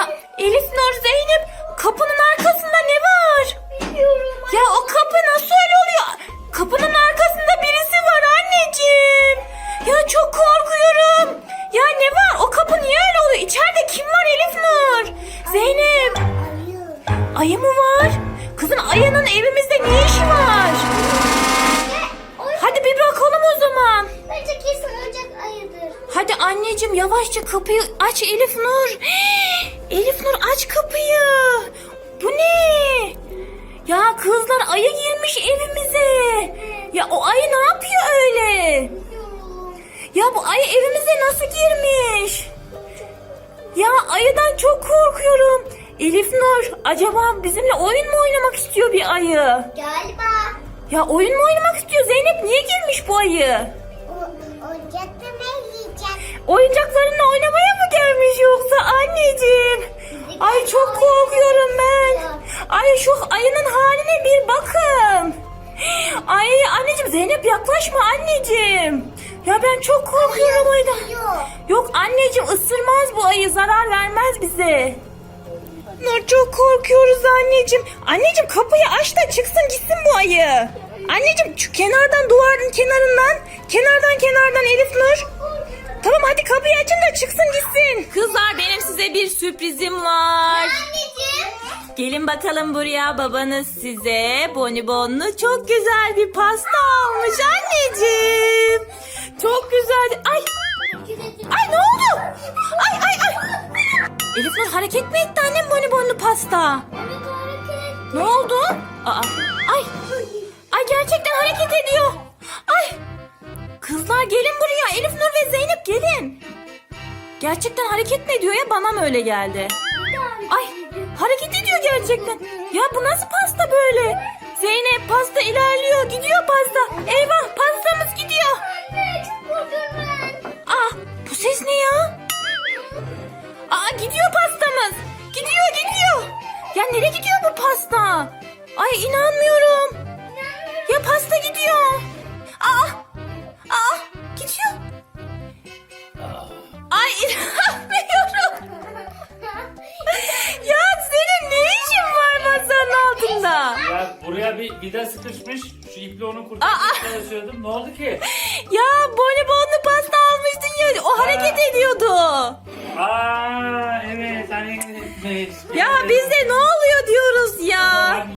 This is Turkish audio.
Ya Elif Nur Zeynep kapının arkasında ne var? Bilmiyorum. Ya o kapı nasıl öyle oluyor? Kapının arkasında birisi var anneciğim. Ya çok korkuyorum. Ya ne var? O kapı niye öyle oluyor? İçeride kim var Elif Nur? Zeynep. Ayı. Ayı mı var? Kızım ayının evimizde ne işi var? Anneciğim yavaşça kapıyı aç Elif Nur. Elif Nur aç kapıyı. Bu ne? Ya kızlar ayı girmiş evimize. Ya o ayı ne yapıyor öyle? Ya bu ayı evimize nasıl girmiş? Ya ayıdan çok korkuyorum. Elif Nur acaba bizimle oyun mu oynamak istiyor bir ayı? Galiba Ya oyun mu oynamak istiyor Zeynep niye girmiş bu ayı? o yiyecek? Oyuncaklarınla oynamaya mı gelmiş yoksa anneciğim? Ay çok korkuyorum ben. Ay şu ayının haline bir bakın. Ay anneciğim Zeynep yaklaşma anneciğim. Ya ben çok korkuyorum ayıdan. Yok. Anneciğim ısırmaz bu ayı zarar vermez bize. Nur çok korkuyoruz anneciğim. Anneciğim kapıyı aç da çıksın gitsin bu ayı. Anneciğim şu kenardan duvarın kenarından kenardan kenardan Elif Nur. Tamam hadi kapıyı açın da çıksın gitsin. Kızlar benim size bir sürprizim var. Anneciğim. Gelin bakalım buraya babanız size bonibonlu çok güzel bir pasta almış anneciğim. Çok güzel. Ay ay ne oldu? Ay ay ay. Elif Nur hareket mi etti annem bonibonlu pasta? Evet hareket. Ne oldu? Aa, ay. Ay gerçekten hareket ediyor. Gelin buraya. Elif Nur ve Zeynep gelin. Gerçekten hareket mi ediyor ya bana mı öyle geldi? Ay hareket ediyor gerçekten. Ya bu nasıl pasta böyle? Zeynep pasta ilerliyor. Gidiyor pasta. Eyvah pastamız gidiyor. Ah bu ses ne ya? Aa gidiyor pastamız. Gidiyor gidiyor. Ya nereye gidiyor bu pasta? Ay inanmıyorum. Ya pasta gidiyor. Altında? Ya buraya bir vida sıkışmış. Şu iple onu kurtarmaya çalışıyordum. Ne oldu ki? Ya bonibonlu pasta almıştın ya o hareket ediyordu. Aa evet hani Ya bize ne ya.